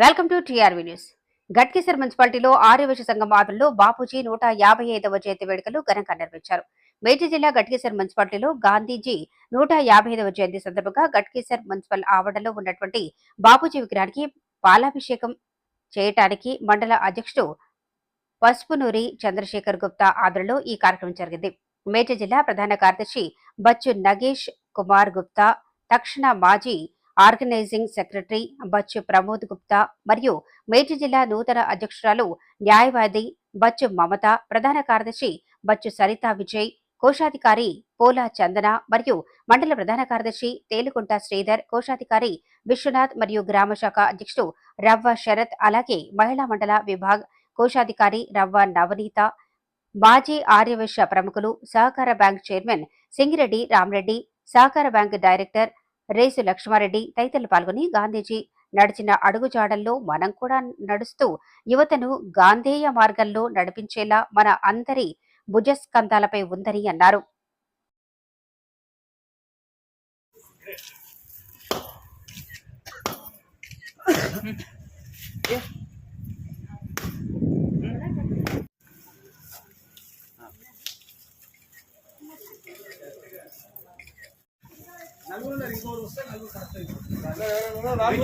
Welcome to TRV news. Ghatkesar మున్సిపాలిటీలో ఆర్యవేశ సంఘం ఆధ్వర్యంలో బాపూజీ నూట యాభై ఐదవ జయంతి వేడుకలు ఘనంగా నిర్వహించారు. మేడ్చల్ జిల్లా గట్కేసర్ మున్సిపాలిటీలో గాంధీజీ నూట యాభై ఐదవ జయంతి సందర్భంగా గట్కేసర్ మున్సిపల్ ఆవరణలో ఉన్నటువంటి బాపూజీ విగ్రహానికి పాలాభిషేకం చేయటానికి మండల అధ్యక్షుడు పసుపునూరి చంద్రశేఖర్ గుప్తా ఆధ్వర్యంలో ఈ కార్యక్రమం జరిగింది. మేడ్చల్ జిల్లా ప్రధాన కార్యదర్శి బచ్చు నగేష్ కుమార్ గుప్తా తక్షణ మాజీ ఆర్గనైజింగ్ సెక్రటరీ బచ్చు ప్రమోద్ గుప్తా మరియు మేడ్చల్ జిల్లా నూతన అధ్యక్షురాలు న్యాయవాది బచ్చు మమత ప్రధాన కార్యదర్శి బచ్చు సరితా విజయ్ కోశాధికారి పోలా చందన మరియు మండల ప్రధాన కార్యదర్శి తేలుకుంట శ్రీధర్ కోశాధికారి విశ్వనాథ్ మరియు గ్రామ శాఖ అధ్యక్షుడు రవ్వ శరత్ అలాగే మహిళా మండల విభాగ్ కోశాధికారి రవ్వ నవనీత మాజీ ఆర్యవేశ ప్రముఖులు సహకార బ్యాంక్ చైర్మన్ సింగిరెడ్డి రామరెడ్డి సహకార బ్యాంక్ డైరెక్టర్ రేసు లక్ష్మారెడ్డి తదితరులు పాల్గొని గాంధీజీ నడిచిన అడుగుజాడల్లో మనం కూడా నడుస్తూ యువతను గాంధేయ మార్గంలో నడిపించేలా మన అందరి భుజస్కంధాలపై ఉందని అన్నారు. అది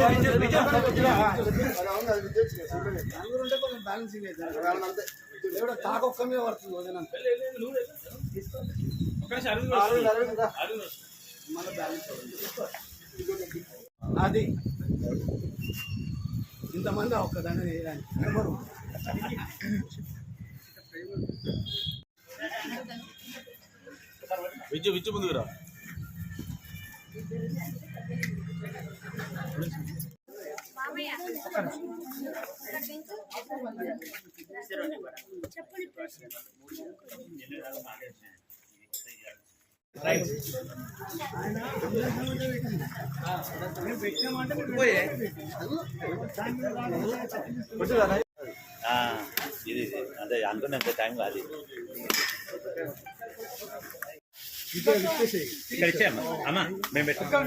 కొంచెం బ్యాలెన్సింగ్ అవుతుంది ఎవడో తాక ఒక్క మీద పడుతుంది వదిన మన బ్యాలెన్స్ అది. ఇంతమంది ఒక్కదాన్ని చేయడానికి. ఎవరు? విద్య ముందుకు రా. ఇది అదే అనుకున్నంత టైం కాదు ఇక్కడ ఇచ్చేయమ్మా అమ్మా. మేము పెట్టుకుంటాం.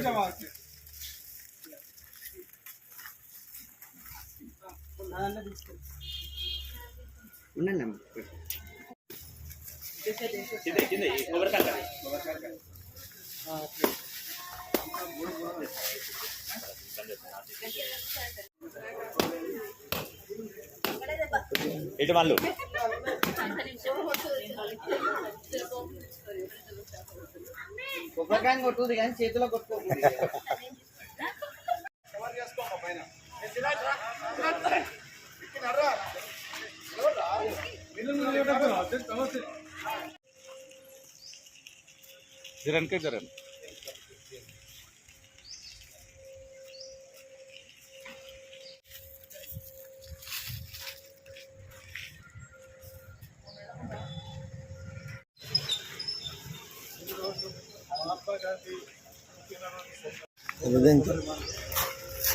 కింద కింద ఈ కొబ్బరికాయ కాదు. ఇటు వాళ్ళు? కొబ్బరికాయ కొట్టుకుంది కానీ చేతిలో కొట్టుకోకూడదు. జరన్కే జరన్ మహాత్మా గాంధీ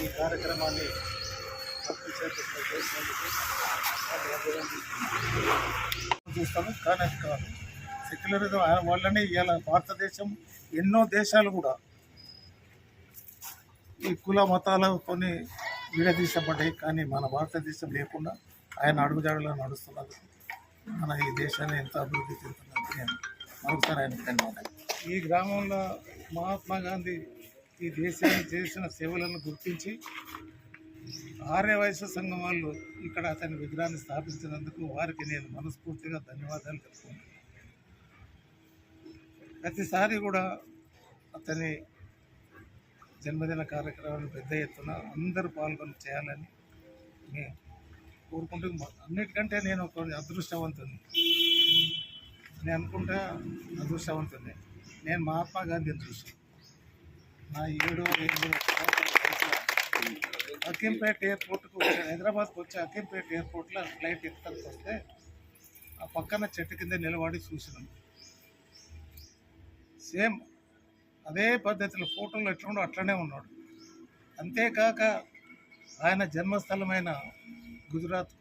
ఈ కార్యక్రమాన్ని చూస్తాము. కానీ కాదు. సెక్యులరిజం ఆయన వల్లనే ఇవాళ భారతదేశం ఎన్నో దేశాలు కూడా ఈ కుల మతాలు కొన్ని విడదీసబడ్డాయి. కానీ మన భారతదేశం లేకుండా ఆయన అడుగుజాడలో నడుస్తున్నారు మన ఈ దేశాన్ని ఎంత అభివృద్ధి చెందుతున్నది నేను మరొకసారి ఆయన ధన్యవాదాలు. ఈ గ్రామంలో మహాత్మా గాంధీ ఈ దేశాన్ని చేసిన సేవలను గుర్తించి ఆర్యవైశ్య సంఘం వాళ్ళు ఇక్కడ అతని విగ్రహాన్ని స్థాపించినందుకు వారికి నేను మనస్ఫూర్తిగా ధన్యవాదాలు తెలుపుకుంటున్నాను ప్రతిసారి కూడా అతని జన్మదిన కార్యక్రమాలు పెద్ద ఎత్తున అందరూ పాల్గొని చేయాలని నేను కోరుకుంటూ అన్నిటికంటే నేను ఒక అదృష్టవంతుని. నేను అనుకుంటా అదృష్టవంతుని. నేను మహాత్మా గాంధీని చూసాను నా ఏడు ఎనిమిది సంవత్సరాల అక్కింపేట ఎయిర్పోర్ట్కు హైదరాబాద్కి వచ్చి అక్కింపేట ఎయిర్పోర్ట్లో ఫ్లైట్ ఎక్కడానికి వస్తే ఆ పక్కన చెట్టు కింద నిలబడి చూసినాను సేమ్ అదే పద్ధతిలో ఫోటోలు ఎట్లుండో అట్లనే ఉన్నాడు. అంతేకాక ఆయన జన్మస్థలమైన గుజరాత్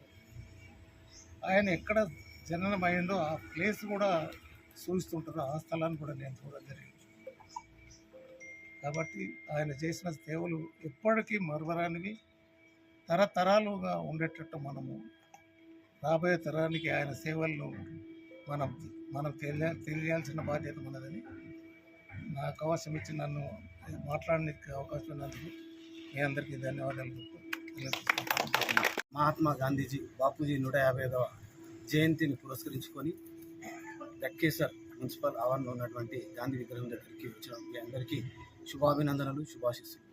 ఆయన ఎక్కడ జననం అయిందో ఆ ప్లేస్ కూడా చూస్తుంటారు ఆ స్థలాన్ని కూడా నేను చూడడం జరిగింది. కాబట్టి ఆయన చేసిన సేవలు ఎప్పటికీ మరవరానివి. తరతరాలుగా ఉండేటట్టు మనము రాబోయే తరానికి ఆయన సేవలను మనం మనం తెలియ తెలియాల్సిన బాధ్యత ఉన్నదని నాకు అవకాశం ఇచ్చి నన్ను మాట్లాడడానికి అవకాశం ఉన్నందుకు మీ అందరికీ ధన్యవాదాలు మహాత్మా గాంధీజీ బాపూజీ నూట యాభై ఐదవ జయంతిని పురస్కరించుకొని దక్కేసర్ మున్సిపల్ ఆవరణలో ఉన్నటువంటి గాంధీ విగ్రహం దగ్గరికి వచ్చిన మీ అందరికీ శుభాభినందనలు శుభాశిస్సులు.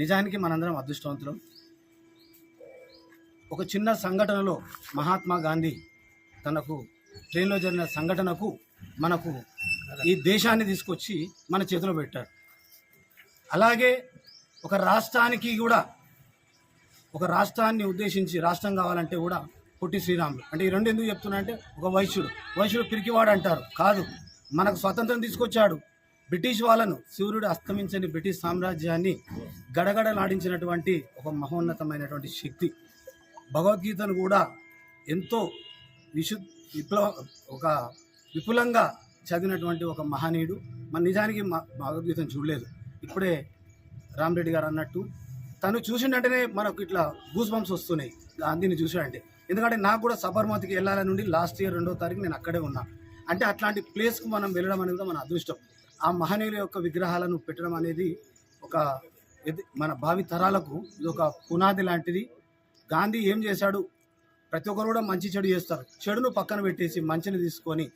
నిజానికి మనందరం అదృష్టవంతులం. ఒక చిన్న సంఘటనలో మహాత్మా గాంధీ తనకు ట్రైన్లో జరిగిన సంఘటనకు మనకు ఈ దేశాన్ని తీసుకొచ్చి మన చేతిలో పెట్టారు. అలాగే ఒక రాష్ట్రానికి కూడా ఒక రాష్ట్రాన్ని ఉద్దేశించి రాష్ట్రం కావాలంటే కూడా పొట్టి శ్రీరాములు. అంటే ఈ రెండు ఎందుకు చెప్తున్నా అంటే ఒక వైశ్యుడు. వైశ్యుడు పిరికివాడు అంటారు. కాదు. మనకు స్వతంత్రం తీసుకొచ్చాడు. బ్రిటిష్ వాళ్ళను సూర్యుడు అస్తమించని బ్రిటిష్ సామ్రాజ్యాన్ని గడగడలాడించినటువంటి ఒక మహోన్నతమైనటువంటి శక్తి. భగవద్గీతను కూడా ఎంతో విశు విప్లవ ఒక విపులంగా చదివినటువంటి ఒక మహనీయుడు. మన నిజానికి మా భగవద్గీతను చూడలేదు. ఇప్పుడే రామరెడ్డి గారు అన్నట్టు తను చూసిండంటేనే మనకు ఇట్లా గూస్ బంప్స్ వస్తున్నాయి. గాంధీని చూసాడంటే ఎందుకంటే నాకు కూడా సబర్మతికి వెళ్ళాలని నుండి లాస్ట్ ఇయర్ రెండో తారీఖు నేను అక్కడే ఉన్నా. అంటే అట్లాంటి ప్లేస్కు మనం వెళ్ళడం అనేది మన అదృష్టం. ఆ మహనీయుల యొక్క విగ్రహాలను పెట్టడం అనేది ఒక మన భావి తరాలకు ఇది ఒక పునాది లాంటిది. గాంధీ ఏం చేశాడు? ప్రతి ఒక్కరు కూడా మంచి చెడు చేస్తారు. చెడును పక్కన పెట్టేసి మంచిని తీసుకొని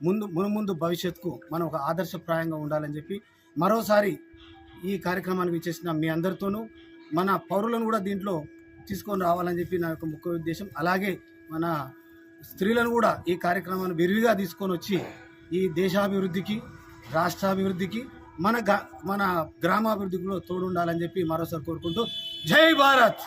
ముందు మునుముందు భవిష్యత్తుకు మనం ఒక ఆదర్శప్రాయంగా ఉండాలని చెప్పి మరోసారి ఈ కార్యక్రమానికి ఇచ్చేసిన మీ అందరితోనూ మన పౌరులను కూడా దీంట్లో తీసుకొని రావాలని చెప్పి నా యొక్క ముఖ్య ఉద్దేశం. అలాగే మన స్త్రీలను కూడా ఈ కార్యక్రమాన్ని విరివిగా తీసుకొని వచ్చి ఈ దేశాభివృద్ధికి రాష్ట్రాభివృద్ధికి మన మన గ్రామాభివృద్ధికి కూడా తోడుండాలని చెప్పి మరోసారి కోరుకుంటూ జై భారత్!